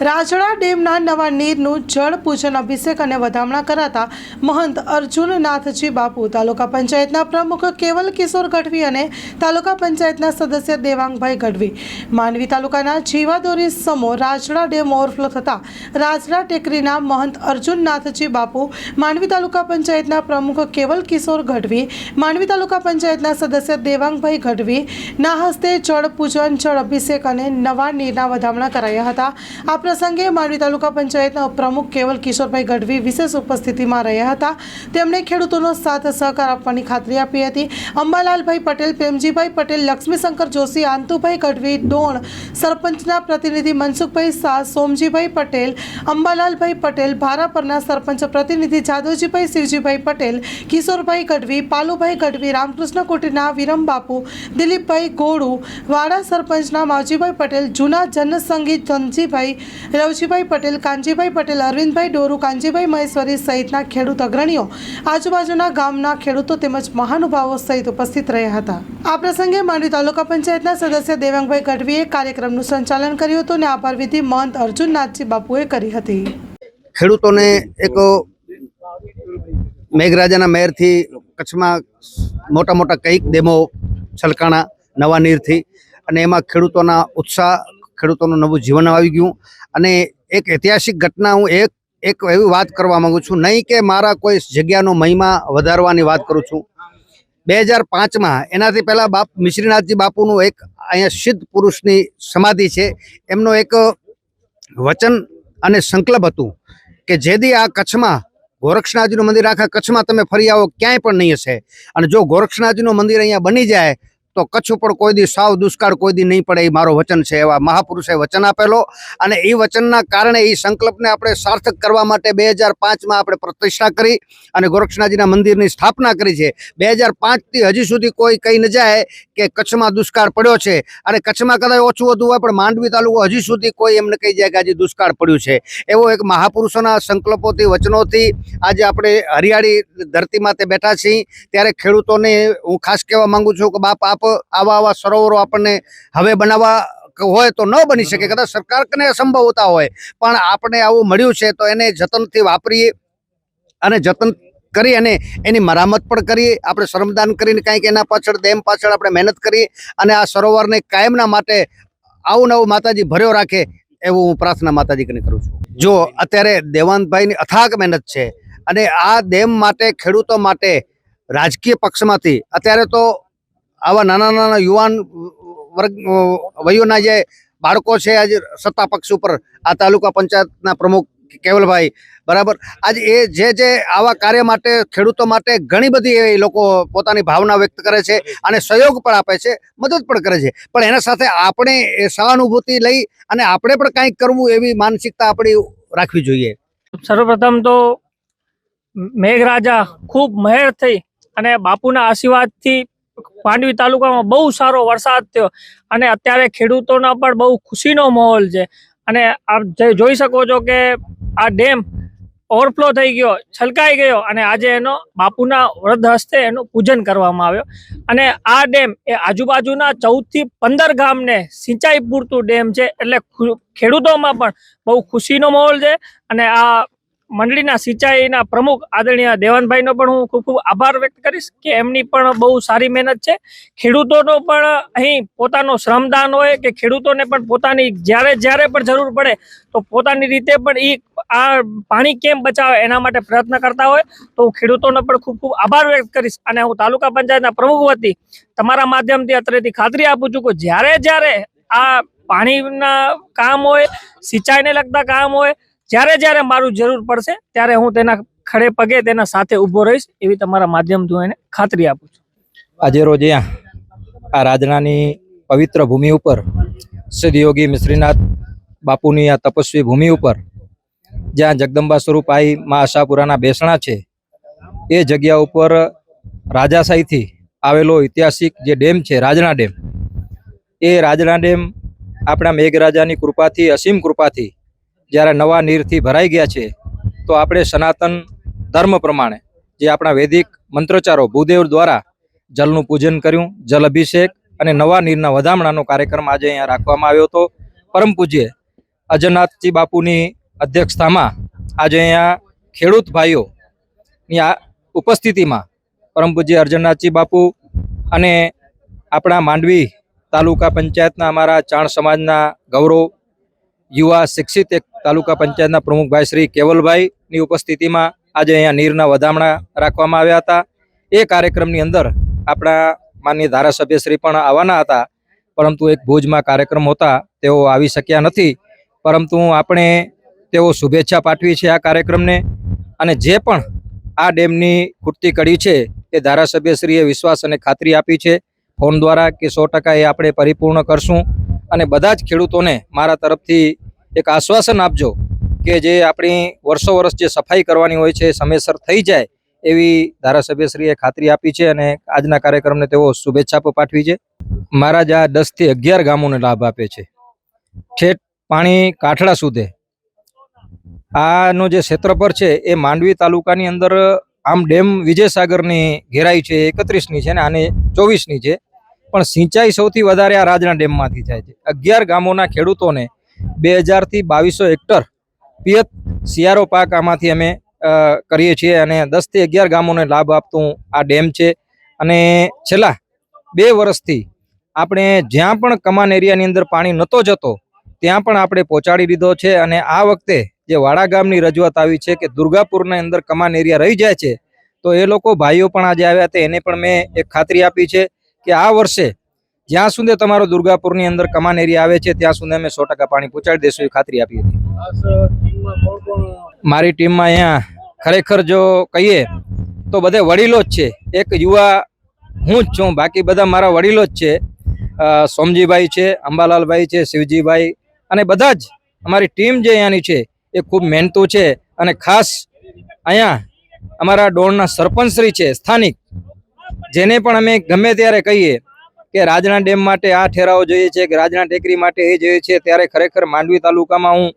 રાજડા ડેમના નવા નીરનું જળ પૂજન, અભિષેક અને વધામણા કરાતા મહંત અર્જુનનાથજી બાપુ, તાલુકા પંચાયતના પ્રમુખ કેવલ કિશોર ગઢવી અને તાલુકા પંચાયતના સદસ્ય દેવાંગભાઈ ગઢવી. માંડવી તાલુકાના જીવાદોરી સમો રાજડા ડેમ ઓવરફ્લો થતાં રાજડા ટેકરીના મહંત અર્જુનનાથજી બાપુ માંડવી તાલુકા પંચાયતના પ્રમુખ કેવલ કિશોર ગઢવી માંડવી તાલુકા પંચાયતના સદસ્ય દેવાંગભાઈ ગઢવી, ના હસ્તે જળ પૂજન, જળ અભિષેક અને નવા નીરના વધામણા કરાયા હતા. આ પ્રસંગે માંડવી તાલુકા પંચાયતના પ્રમુખ કેવલ કિશોરભાઈ ગઢવી વિશેષ ઉપસ્થિતિમાં રહ્યા હતા. તેમણે ખેડૂતોનો સાથ સહકાર આપવાની ખાતરી આપી હતી. અંબાલાલભાઈ પટેલ, પ્રેમજીભાઈ પટેલ, લક્ષ્મીશંકર જોશી, આંતુભાઈ ગઢવી, ડોણ, સરપંચના પ્રતિનિધિ મનસુખભાઈ શાહ, સોમજીભાઈ પટેલ, અંબાલાલભાઈ પટેલ ભારાપરના સરપંચ પ્રતિનિધિ જાદવજીભાઈ, શિવજીભાઈ પટેલ, કિશોરભાઈ ગઢવી, પાલુભાઈ ગઢવી, રામકૃષ્ણ કુટીના વિરમ બાપુ, દિલીપભાઈ ગોળુ વાડા સરપંચના માવજીભાઈ પટેલ, જૂના જનસંગીત ધનજીભાઈ રવજીભાઈ પટેલ કાંજીભાઈ પટેલ, અરવિંદભાઈ ડોરુ કાંજીભાઈ મહેશ્વરી સહિતના ખેડૂત અગ્રણીઓ આજુબાજુના ગામના ખેડૂતો તેમજ મહાનુભાવો સહિત ઉપસ્થિત રહ્યા હતા. આ પ્રસંગે માંડવી તાલુકા પંચાયતના સદસ્ય દેવાંગભાઈ ગઢવીએ કાર્યક્રમનું સંચાલન કર્યું હતું અને આભાર વિધિ મહંત અર્જુનનાથજી બાપુએ કરી હતી. ખેડૂતોને એક મેઘરાજાના મહેરથી કચ્છમાં મોટા મોટા કંઈક ડેમો, છલકાણા, નવા નીરથી અને એમાં ખેડૂતોના ઉત્સાહ, ખેડૂતોનું નવું જીવન આવી ગયું. અને એક ઐતિહાસિક ઘટના હું એક એક એવી વાત કરવા માંગુ છું. નહીં કે મારા કોઈ જગ્યાનો મહિમા વધારવાની વાત કરું છું. બે હજાર પાંચમાં એનાથી પહેલાં બાપ, મિશ્રીનાથજી બાપુનું એક અહીંયા સિદ્ધ પુરુષની સમાધિ છે. એમનો એક વચન અને સંકલ્પ હતું કે જેથી આ કચ્છમાં ગોરક્ષનાથજીનું મંદિર આખા કચ્છમાં તમે ફરી આવો, ક્યાંય પણ નહીં હશે. અને જો ગોરક્ષનાથજીનું મંદિર અહીંયા બની જાય તો કચ્છ ઉપર કોઈ દી સાવ દુષ્કાળ, કોઈ દી નહીં પડે એ મારો વચન છે, એવા મહાપુરુષે વચન આપેલો. અને એ વચનના કારણે એ સંકલ્પને આપણે સાર્થક કરવા માટે બે હજાર પાંચમાં આપણે પ્રતિષ્ઠા કરી અને ગોરક્ષનાથજીના મંદિરની સ્થાપના કરી છે. બે હજાર પાંચથી હજી સુધી કોઈ કહી ન જાય કે કચ્છમાં દુષ્કાળ પડ્યો છે. અને કચ્છમાં કદાચ ઓછું વધુ હોય, પણ માંડવી તાલુકો હજી સુધી કોઈ એમને કહી જાય કે આજે દુષ્કાળ પડ્યું છે. એવો એક મહાપુરુષોના સંકલ્પોથી, વચનોથી આજે આપણે હરિયાળી ધરતી માથે બેઠા છીએ. ત્યારે ખેડૂતોને હું ખાસ કહેવા માંગુ છું કે બાપ, આપ આવા આવા સરોવરો આપણને હવે બનાવવા હોય તો ન બની શકે. કદાચ સરકારને કને અસંભવતા હોય. પણ આપણે આવું મળ્યું છે તો એને જતનથી વાપરીએ અને જતન કરી અને એની મરામત પણ કરીએ. આપણે શ્રમદાન કરીને કંઈક એના પાછળ ડેમ પાછળ આપણે મહેનત કરીએ અને આ સરોવરને કાયમના માટે આવું નવું માતાજી ભર્યો રાખે એવું હું પ્રાર્થના માતાજી કરીને કરું છું. જો અત્યારે દેવાંતભાઈની અથાગ મહેનત છે અને આ ડેમ માટે ખેડૂતો માટે રાજકીય પક્ષમાંથી અત્યારે તો આવા નાના નાના યુવાન, વર્ગ, વયોના જે બાળકો છે, આજે સત્તા પક્ષ ઉપર આ તાલુકા પંચાયતના પ્રમુખ કેવલભાઈ, બરાબર? આજે એ જે જે આવા કાર્ય માટે, ખેડૂતો માટે ઘણી બધી એ લોકો પોતાની ભાવના વ્યક્ત કરે છે અને સહયોગ પણ આપે છે, મદદ પણ કરે છે. પણ એના સાથે આપણે સહાનુભૂતિ લઈ અને આપણે પણ કંઈક કરવું એવી માનસિકતા આપણી રાખવી જોઈએ. સર્વપ્રથમ તો મેઘરાજા ખૂબ મહેર થઈ અને બાપુના આશીર્વાદથી માંડવી તાલુકામાં બહુ સારો વરસાદ થયો. અને અત્યારે ખેડૂતોના પણ બહુ ખુશીનો માહોલ છે. અને આપ જોઈ શકો છો કે આ ડેમ ઓવરફ્લો થઈ ગયો, છલકાઈ ગયો અને આજે એનો બાપુના વૃદ્ધ હસ્તે એનું પૂજન કરવામાં આવ્યો. અને આ ડેમ એ આજુબાજુના ચૌદથી પંદર ગામને સિંચાઈ પૂરતું ડેમ છે. એટલે ખેડૂતોમાં પણ બહુ ખુશીનો માહોલ છે. અને આ મંડળીના સિંચાઈના પ્રમુખ આદરણીય દેવાનભાઈનો પણ હું ખૂબ ખૂબ આભાર વ્યક્ત કરીશ કે એમની પણ બહુ સારી મહેનત છે. ખેડૂતોનો પણ અહીં પોતાનો શ્રમદાન હોય કે ખેડૂતોને પણ પોતાની જ્યારે જ્યારે પણ જરૂર પડે તો પોતાની રીતે પણ એ આ પાણી કેમ બચાવે એના માટે પ્રયત્ન કરતા હોય. તો હું ખેડૂતોનો પણ ખૂબ ખૂબ આભાર વ્યક્ત કરીશ અને હું તાલુકા પંચાયતના પ્રમુખ વતી તમારા માધ્યમથી અત્રેથી ખાતરી આપું છું કે જ્યારે જ્યારે આ પાણીના કામ હોય, સિંચાઈને લગતા કામ હોય જ્યારે જ્યારે મારું જરૂર પડશે, ત્યારે હું તેના ખડે પગે તેના સાથે ઊભો રહીશ એવી તમારા માધ્યમથી એને ખાતરી આપું છું. આજે રોજ આ રાજનાની પવિત્ર ભૂમિ ઉપર સિદ્ધયોગી મિશ્રીનાથ બાપુની આ તપસ્વી ભૂમિ ઉપર જ્યાં જગદંબા સ્વરૂપ આઈ મા આશાપુરાના બેસણા છે, એ જગ્યા ઉપર રાજાશાહીથી આવેલો ઐતિહાસિક જે ડેમ છે રાજણા ડેમ, એ રાજણા ડેમ આપણા મેઘરાજાની કૃપાથી, અસીમ કૃપાથી જ્યારે નવા નીરથી ભરાઈ ગયા છે, તો આપણે સનાતન ધર્મ પ્રમાણે જે આપણા વૈદિક મંત્રોચ્ચારો ભૂદેવ દ્વારા જલનું પૂજન કર્યું, જલ અભિષેક અને નવા નીરના વધામણાનો કાર્યક્રમ આજે અહીંયા રાખવામાં આવ્યો હતો. પરમ પૂજ્ય અજનાથજી બાપુની અધ્યક્ષતામાં આજે અહીંયા ખેડૂત ભાઈઓની આ ઉપસ્થિતિમાં પરમ પૂજ્ય અર્જનનાથજી બાપુ અને આપણા માંડવી તાલુકા પંચાયતના અમારા ચાણ સમાજના ગૌરવ યુવા શિક્ષિત એક તાલુકા પંચાયતના પ્રમુખભાઈ શ્રી કેવલભાઈની ઉપસ્થિતિમાં આજે અહીંયા નીરના વધામણા રાખવામાં આવ્યા હતા. એ કાર્યક્રમની અંદર આપણા માનનીય ધારાસભ્યશ્રી પણ આવવાના હતા, પરંતુ એક ભુજમાં કાર્યક્રમ હતા તેઓ આવી શક્યા નથી. પરંતુ આપણે તેઓ શુભેચ્છા પાઠવી છે આ કાર્યક્રમને અને જે પણ આ ડેમની ખૂટતી કડી છે એ ધારાસભ્યશ્રીએ વિશ્વાસ અને ખાતરી આપી છે. ફોન દ્વારા કે સો ટકા એ આપણે પરિપૂર્ણ કરશું. અને બધા જ ખેડૂતોને મારા તરફથી એક આશ્વાસન આપજો કે જે આપણી વર્ષો વર્ષ જે સફાઈ કરવાની હોય છે, સમયસર થઈ જાય એવી ધારાસભ્યશ્રીએ ખાતરી આપી છે અને આજના કાર્યક્રમને તેઓ શુભેચ્છા પાઠવી છે. મારા જ આ દસથી અગિયાર ગામોને લાભ આપે છે. ઠેઠ પાણી કાઠડા સુધે. આનો જે ક્ષેત્રફળ છે એ માંડવી તાલુકાની અંદર આમ ડેમ વિજયસાગરની ઘેરાઈ છે, એકત્રીસની છે ને આને ચોવીસની છે. પણ સિંચાઈ સૌથી વધારે આ રાજના ડેમમાંથી થાય છે. અગિયાર ગામોના ખેડૂતોને બે હજારથી બાવીસો હેક્ટર પિયત શિયાળો પાક આમાંથી અમે કરીએ છીએ અને દસથી અગિયાર ગામોને લાભ આપતું આ ડેમ છે. અને છેલ્લા બે વર્ષથી આપણે જ્યાં પણ કમાન એરિયાની અંદર પાણી નહોતો જતો, ત્યાં પણ આપણે પહોંચાડી દીધો છે અને આ વખતે જે વાડા ગામની રજૂઆત આવી છે કે દુર્ગાપુરના અંદર કમાન એરિયા રહી જાય છે, તો એ લોકો ભાઈઓ પણ આજે આવ્યા હતા, એને પણ મેં એક ખાતરી આપી છે. કે આ વર્ષે જ્યાં સુધી તમારો દુર્ગાપુરની અંદર કમાન એરિયા આવે છે ત્યાં સુધી અમે સો ટકા પાણી પહોંચાડી દઈશું એ ખાતરી આપી હતી. મારી ટીમમાં અહીંયા ખરેખર જો કહીએ તો બધે વડીલો જ છે. એક યુવા હું જ છું. બાકી બધા મારા વડીલો જ છે. સોમજીભાઈ છે અંબાલાલભાઈ છે શિવજીભાઈ અને બધા જ અમારી ટીમ જે અહીંયાની છે એ ખૂબ મહેનતુ છે અને ખાસ અહીંયા અમારા ડોળના સરપંચશ્રી છે સ્થાનિક જેને પણ અમે ગમે ત્યારે કહીએ કે રાજના ડેમ માટે આ ઠેરાવો જોઈએ છે, કે રાજના ટેકરી માટે એ જોઈએ છે, ત્યારે ખરેખર માંડવી તાલુકામાં હું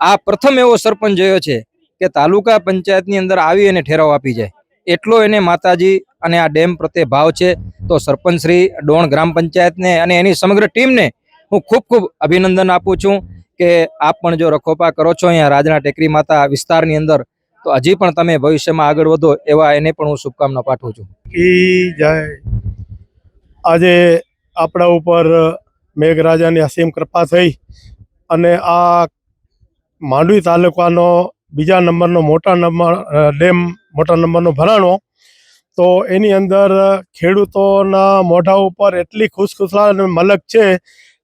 આ પ્રથમ એવો સરપંચ જોયો છે કે તાલુકા પંચાયતની અંદર આવી એને ઠેરાવ આપી જાય. એટલો એને માતાજી અને આ ડેમ પ્રત્યે ભાવ છે. તો સરપંચ શ્રી ડોણ ગ્રામ પંચાયતને અને એની સમગ્ર ટીમને હું ખૂબ ખૂબ અભિનંદન આપું છું કે આપ પણ જો રખોપા કરો છો અહીંયા રાજના ટેકરી માતા વિસ્તારની અંદર તો હજી પણ તમે ભવિષ્યમાં આગળ વધો એવા એને પણ હું શુભકામના પાઠવું છું. કી જય. આજે આપણા ઉપર મેઘરાજાની અસીમ કૃપા થઈ અને આ માંડવી તાલુકાનો બીજા નંબરનો મોટા નંબર ડેમ મોટા નંબરનો ભરાણો, તો એની અંદર ખેડૂતોના મોઢા ઉપર એટલી ખુશખુશાલ અને મલક છે.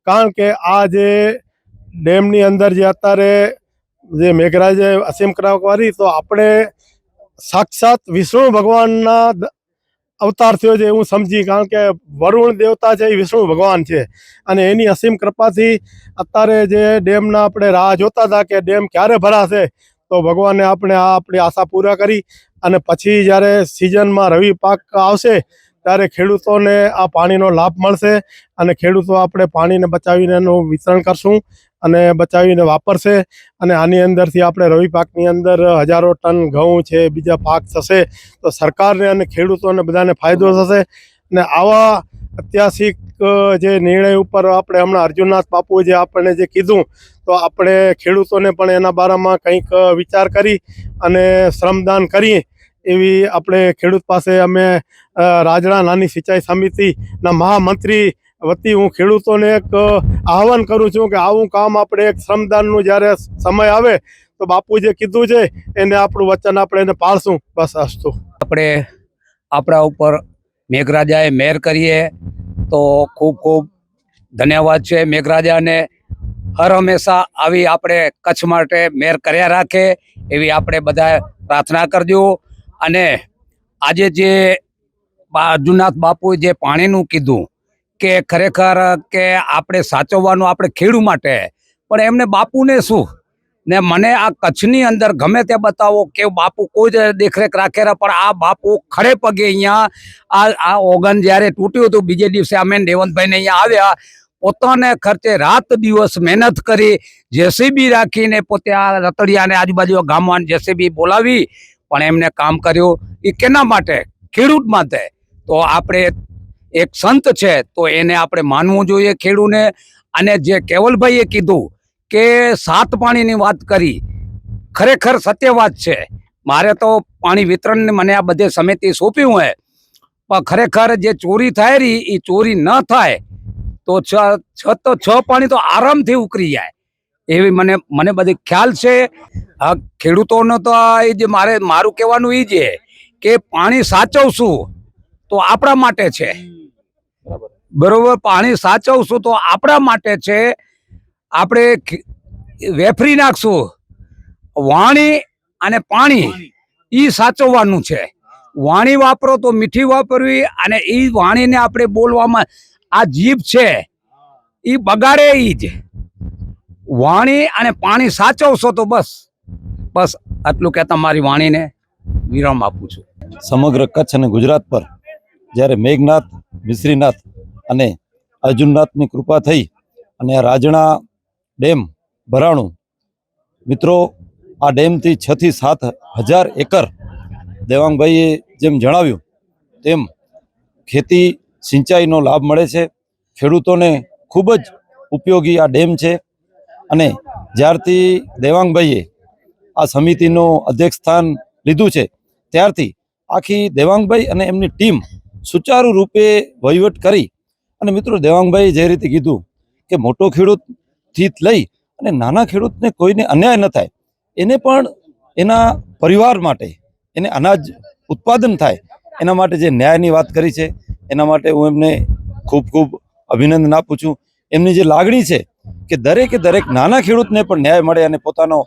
કારણ કે આ જે ડેમની અંદર જે અત્યારે જે મેઘરાજે અસીમ કૃપા કરી તો આપણે સાક્ષાત વિષ્ણુ ભગવાનના અવતાર થયો છે એવું સમજી કારણ કે વરુણ દેવતા છે એ વિષ્ણુ ભગવાન છે. અને એની અસીમ કૃપાથી અત્યારે જે ડેમના આપણે રાહ જોતા હતા કે ડેમ ક્યારે ભરાશે, તો ભગવાને આપણે આ આપણી આશા પૂરા કરી અને પછી જ્યારે સિઝનમાં રવિ પાક આવશે, ત્યારે ખેડૂતોને આ પાણીનો લાભ મળશે અને ખેડૂતો આપણે પાણીને બચાવીને એનું વિતરણ કરશું. અને બચાવીને વાપરશે. અને આની અંદરથી આપણે રવિ પાકની અંદર હજારો ટન ઘઉં છે, બીજા પાક થશે, તો સરકારને અને ખેડૂતોને બધાને ફાયદો થશે. અને આવા ઐતિહાસિક જે નિર્ણય ઉપર આપણે હમણાં અર્જુનનાથ બાપુએ જે આપણને જે કીધું, તો આપણે ખેડૂતોને પણ એના બારામાં કંઈક વિચાર કરી અને શ્રમદાન કરીએ એવી આપણે ખેડૂત પાસે અમે રાજડા નાની સિંચાઈ સમિતિના મહામંત્રી વતી હું ખેડૂતોને એક આહવાન કરું છું કે આવું કામ આપણે એક શ્રમદાનનું જ્યારે સમય આવે, તો બાપુ જે કીધું છે, એને આપણું વચન આપણે એને પાળશું. બસ અસ્તુ આપણે આપણા ઉપર મેઘરાજાએ મેર કરીએ, તો ખૂબ ખૂબ ધન્યવાદ છે મેઘરાજાને. હર હંમેશા આવી આપણે કચ્છ માટે મેર કર્યા રાખે, એવી આપણે બધા પ્રાર્થના કરજો. અને આજે જે અર્જુનનાથ બાપુએ જે પાણીનું કીધું કે ખરેખર કે આપણે સાચવવાનું આપણે ખેડૂ માટે. પણ એમને બાપુને શું? ને મને આ કચ્છની અંદર ગમે તે બતાવો કે બાપુ કોઈ જ દેખરેખ રાખેલા પણ આ બાપુ ખડે પગે અહીંયા આ આ ઓગન જ્યારે તૂટ્યું હતું બીજે દિવસે અમે દેવંતભાઈને અહીંયા આવ્યા. પોતાને ખર્ચે રાત દિવસ મહેનત કરી, જેસીબી રાખીને પોતે આ રતડિયાને આજુબાજુ ગામમાં જેસીબી બોલાવી, પણ એમને કામ કર્યું. એ કેના માટે? ખેડૂત માટે. તો આપણે એક સંત છે, તો એને આપણે માનવું જોઈએ ખેડૂને. અને જે કેવલભાઈએ કીધું કે સાત પાણીની વાત કરી, ખરેખર સત્ય વાત છે. મારે તો પાણી વિતરણને મને આ બધે સમિતિ સોંપ્યું હોય. પણ ખરેખર જે ચોરી થાય રહી એ ચોરી ન થાય, તો છ છ તો છ પાણી તો આરામથી ઉકરી જાય. એવી મને મને બધી ખ્યાલ છે. ખેડૂતોનો તો એ જે મારે, મારું કહેવાનું એ છે કે પાણી સાચવશું તો આપણા માટે છે. બરોબર. પાણી સાચવશું તો આપણા માટે છે. આપણે વેફરી નાખશું. વાણી અને પાણી એ સાચવવાનું છે. વાણી વાપરો તો મીઠી વાપરવી અને એ વાણીને આપણે બોલવામાં આ જીભ છે. એ બગાડે એ જ. વાણી અને પાણી સાચવશો તો બસ. બસ આટલું કહેતા મારી વાણીને વિરામ આપું છું. સમગ્ર કચ્છ અને ગુજરાત પર જ્યારે મેઘનાથ મિશ્રીનાથ અને અર્જુનનાથની કૃપા થઈ અને આ રાજણા ડેમ ભરાણું, મિત્રો, આ ડેમથી છ થી સાત હજાર એકર દેવાંગભાઈએ જેમ જણાવ્યું તેમ ખેતી સિંચાઈનો લાભ મળે છે. ખેડૂતોને ખૂબ જ ઉપયોગી આ ડેમ છે અને જ્યારથી દેવાંગભાઈએ આ સમિતિનું અધ્યક્ષ સ્થાન લીધું છે, ત્યારથી આખી દેવાંગભાઈ અને એમની ટીમ સુચારુ રૂપે વહીવટ કરી અને મિત્રો દેવાંગભાઈએ જે રીતે કીધું કે મોટો ખેડૂતથી લઈ અને નાના ખેડૂતને કોઈને અન્યાય ન થાય, એને પણ એના પરિવાર માટે એને અનાજ ઉત્પાદન થાય, એના માટે જે ન્યાયની વાત કરી છે, એના માટે હું એમને ખૂબ ખૂબ અભિનંદન આપું છું. એમની જે લાગણી છે કે દરેકે દરેક નાના ખેડૂતને પણ ન્યાય મળે અને પોતાનો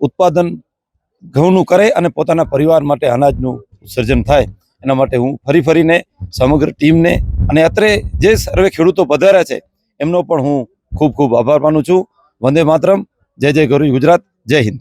ઉત્પાદન ઘઉંનું કરે અને પોતાના પરિવાર માટે અનાજનું સર્જન થાય એના માટે હું ફરી ફરીને સમગ્ર ટીમને અને અત્રે જે સર્વે ખેડૂતો પધાર્યા છે, એમનો પણ હું ખૂબ ખૂબ આભાર માનું છું. વંદે માતરમ. જય જય ગૌરી ગુજરાત. જય હિન્દ.